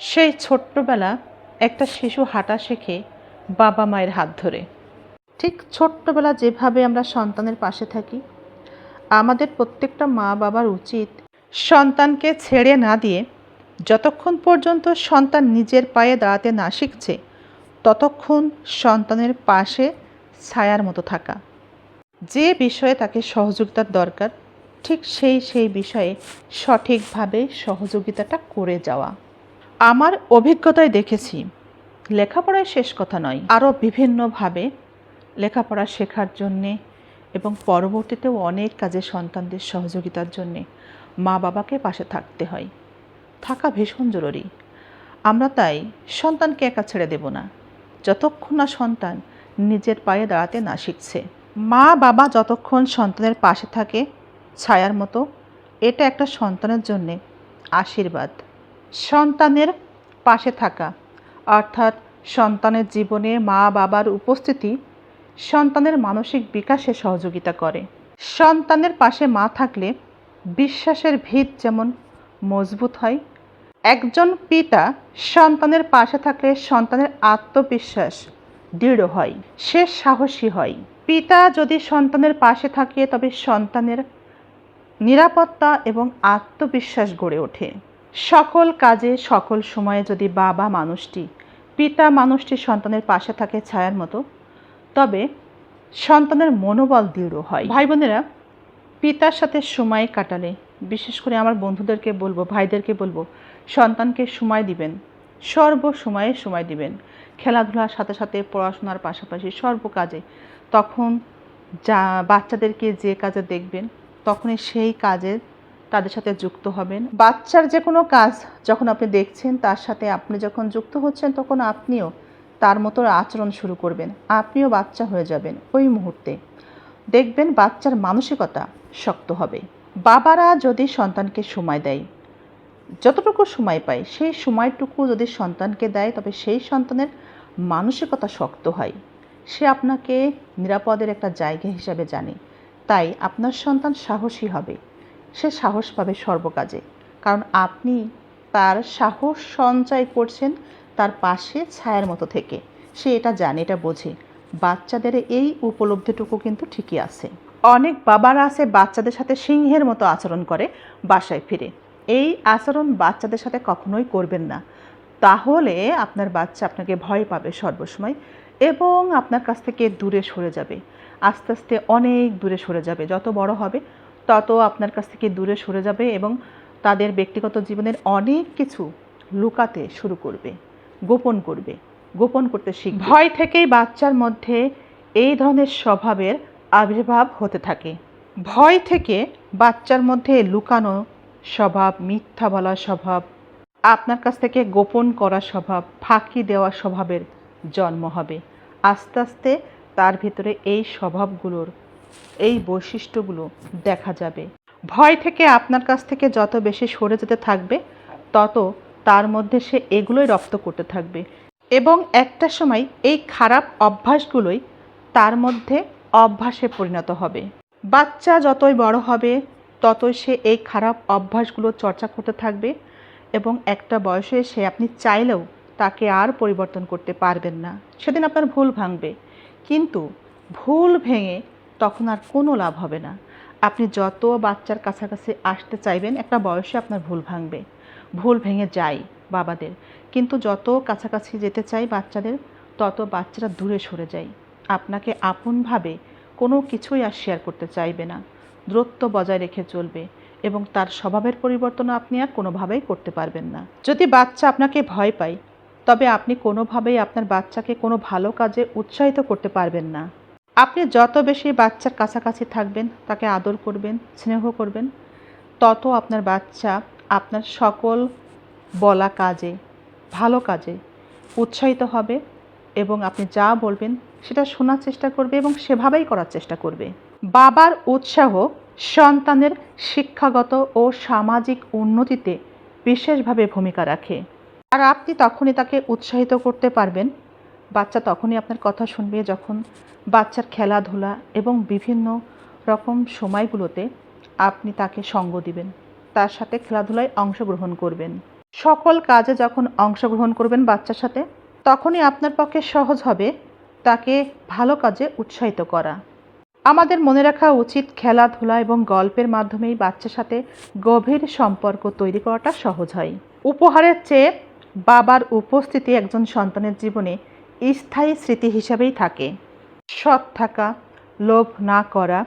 সেই ছোট্টবেলা একটা শিশু হাঁটা শেখে বাবা মায়ের হাত ধরে। ঠিক ছোট্টবেলা যেভাবে আমরা সন্তানের পাশে থাকি, আমাদের প্রত্যেকটা মা বাবার উচিত সন্তানকে ছেড়ে না দিয়ে যতক্ষণ পর্যন্ত সন্তান নিজের পায়ে দাঁড়াতে না শিখছে, ততক্ষণ সন্তানের পাশে ছায়ার মতো থাকা। যে বিষয়ে তাকে সহযোগিতার দরকার, ঠিক সেই সেই বিষয়ে সঠিকভাবে সহযোগিতাটা করে যাওয়া। আমার অভিজ্ঞতায় দেখেছি, লেখাপড়ায় শেষ কথা নয়। আরও বিভিন্নভাবে লেখাপড়া শেখার জন্যে এবং পরবর্তীতেও অনেক কাজে সন্তানদের সহযোগিতার জন্যে মা বাবাকে পাশে থাকতে হয়। থাকা ভীষণ জরুরি। আমরা তাই সন্তানকে একা ছেড়ে দেব না। যতক্ষণ না সন্তান নিজের পায়ে দাঁড়াতে না শিখছে। মা বাবা যতক্ষণ সন্তানের পাশে থাকে, ছায়ার মতো, এটা একটা সন্তানের জন্যে আশীর্বাদ। সন্তানের পাশে থাকা, অর্থাৎ সন্তানের জীবনে মা বাবার উপস্থিতি সন্তানের মানসিক বিকাশে সহযোগিতা করে। সন্তানের পাশে মা থাকলে বিশ্বাসের ভিত যেমন মজবুত হয়, একজন পিতা সন্তানের পাশে থাকলে সন্তানের আত্মবিশ্বাস দৃঢ় হয়, সে সাহসী হয়। পিতা যদি সন্তানের পাশে থাকে, তবে সন্তানের নিরাপত্তা এবং আত্মবিশ্বাস গড়ে ওঠে। সকল কাজে সকল সময়ে যদি বাবা মানুষটি, পিতা মানুষটি সন্তানের পাশে থাকে ছায়ার মতো, তবে সন্তানের মনোবল দৃঢ় হয়। ভাই বোনেরা, পিতার সাথে সময় কাটালে, বিশেষ করে আমার বন্ধুদেরকে বলব, ভাইদেরকে বলব, সন্তানকে সময় দিবেন সর্ব সময়ে দিবেন। খেলাধুলার সাথে সাথে, পড়াশোনার পাশাপাশি সর্ব কাজে, তখন যা বাচ্চাদেরকে যে কাজে দেখবেন, তখনই সেই কাজে তাদের সাথে যুক্ত হবেন। বাচ্চার যে কোনো কাজ যখন আপনি দেখছেন, তার সাথে আপনি যখন যুক্ত হচ্ছেন, তখন আপনিও তার মতো আচরণ শুরু করবেন। আপনিও বাচ্চা হয়ে যাবেন ওই মুহূর্তে। দেখবেন বাচ্চার মানসিকতা শক্ত হবে। বাবারা যদি সন্তানকে সময় দেয়, যতটুকু সময় পায়, সেই সময়টুকু যদি সন্তানকে দেয়, তবে সেই সন্তানের মানসিকতা শক্ত হয়। সে আপনাকে নিরাপদের একটা জায়গা হিসাবে জানে। তাই আপনার সন্তান সাহসী হবে। সে সাহস পাবে সর্বকাজে। কারণ আপনি তার সাহস সঞ্চয় করছেন তার পাশে ছায়ার মতো থেকে। সে এটা জানে, এটা বোঝে। বাচ্চাদের এই উপলব্ধিটুকু কিন্তু ঠিকই আছে। অনেক বাবারা আছে বাচ্চাদের সাথে সিংহের মতো আচরণ করে বাসায় ফিরে। এই আচরণ বাচ্চাদের সাথে কখনোই করবেন না। তাহলে আপনার বাচ্চা আপনাকে ভয় পাবে সর্বসময় এবং আপনার কাছ থেকে দূরে সরে যাবে। আস্তে আস্তে অনেক দূরে সরে যাবে। যত বড় হবে তত আপনার কাছ থেকে দূরে সরে যাবে এবং তাদের ব্যক্তিগত জীবনের অনেক কিছু লুকাতে শুরু করবে, গোপন করবে, গোপন করতে শিখবে। ভয় থেকেই বাচ্চার মধ্যে এই ধরনের স্বভাবের আবির্ভাব হতে থাকে। ভয় থেকে বাচ্চার মধ্যে লুকানো স্বভাব, মিথ্যা বলা স্বভাব, আপনার কাছ থেকে গোপন করা স্বভাব, ফাঁকি দেওয়া স্বভাবের জন্ম হবে। আস্তে আস্তে তার ভিতরে এই স্বভাবগুলোর এই বৈশিষ্ট্যগুলো দেখা যাবে। ভয় থেকে আপনার কাছ থেকে যত বেশি সরে যেতে থাকবে, তত তার মধ্যে সে এগুলোই রপ্ত করতে থাকবে। এবং একটা সময় এই খারাপ অভ্যাসগুলোই তার মধ্যে অভ্যাসে পরিণত হবে। বাচ্চা যতই বড় হবে, ততই সে এই খারাপ অভ্যাসগুলো চর্চা করতে থাকবে এবং একটা বয়সে সে আপনি চাইলেও তাকে আর পরিবর্তন করতে পারবেন না। সেদিন আপনার ভুল ভাঙবে। কিন্তু ভুল ভেঙে তখন আর কোনো লাভ হবে না। আপনি যত বাচ্চার কাছাকাছি আসতে চাইবেন, একটা বয়সে আপনার ভুল ভাঙবে। ভুল ভেঙে যায় বাবাদের। কিন্তু যত কাছাকাছি যেতে চাই বাচ্চাদের, তত বাচ্চারা দূরে সরে যায়। আপনাকে আপনভাবে কোনো কিছুই আর শেয়ার করতে চাইবে না। দূরত্ব বজায় রেখে চলবে এবং তার স্বভাবের পরিবর্তন আপনি আর কোনোভাবেই করতে পারবেন না। যদি বাচ্চা আপনাকে ভয় পায়, তবে আপনি কোনোভাবেই আপনার বাচ্চাকে কোনো ভালো কাজে উৎসাহিত করতে পারবেন না। আপনি যত বেশি বাচ্চার কাছাকাছি থাকবেন, তাকে আদর করবেন, স্নেহ করবেন, তত আপনার বাচ্চা আপনার সকল বলা কাজে, ভালো কাজে উৎসাহিত হবে এবং আপনি যা বলবেন সেটা শোনার চেষ্টা করবে এবং সেভাবেই করার চেষ্টা করবে। বাবার উৎসাহ সন্তানের শিক্ষাগত ও সামাজিক উন্নতিতে বিশেষভাবে ভূমিকা রাখে। আর আপনি তখনই তাকে উৎসাহিত করতে পারবেন বাচ্চা তখনই আপনার কথা শুনবে যখন বাচ্চার খেলাধুলা এবং বিভিন্ন রকম সময়গুলোতে আপনি তাকে সঙ্গ দিবেন, তার সাথে খেলাধুলায় অংশগ্রহণ করবেন। সকল কাজে যখন অংশগ্রহণ করবেন বাচ্চার সাথে, তখনই আপনার পক্ষে সহজ হবে তাকে ভালো কাজে উৎসাহিত করা। আমাদের মনে রাখা উচিত খেলাধুলা এবং গল্পের মাধ্যমেই বাচ্চার সাথে গভীর সম্পর্ক তৈরি করাটা সহজ হয়। উপহারের চেয়ে বাবার উপস্থিতি একজন সন্তানের জীবনে স্থায়ী স্মৃতি হিসাবেই থাকে। সৎ থাকা, লোভ না করা,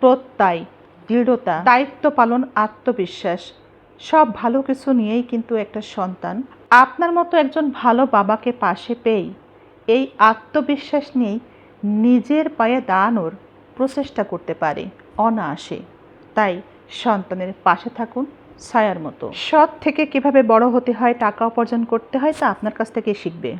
প্রত্যয়, দৃঢ়তা, দায়িত্ব পালন, আত্মবিশ্বাস, সব ভালো কিছু নিয়েই কিন্তু একটা সন্তান। আপনার মতো একজন ভালো বাবাকে পাশে পেয়েই এই আত্মবিশ্বাস নিয়েই নিজের পায়ে দাঁড়ানোর প্রচেষ্টা করতে পারে, অনায়াসে। তাই সন্তানের পাশে থাকুন, ছায়ার মতো। সৎ থেকে কীভাবে বড় হতে হয়, টাকা উপার্জন করতে হয়, তা আপনার কাছ থেকে শিখবে।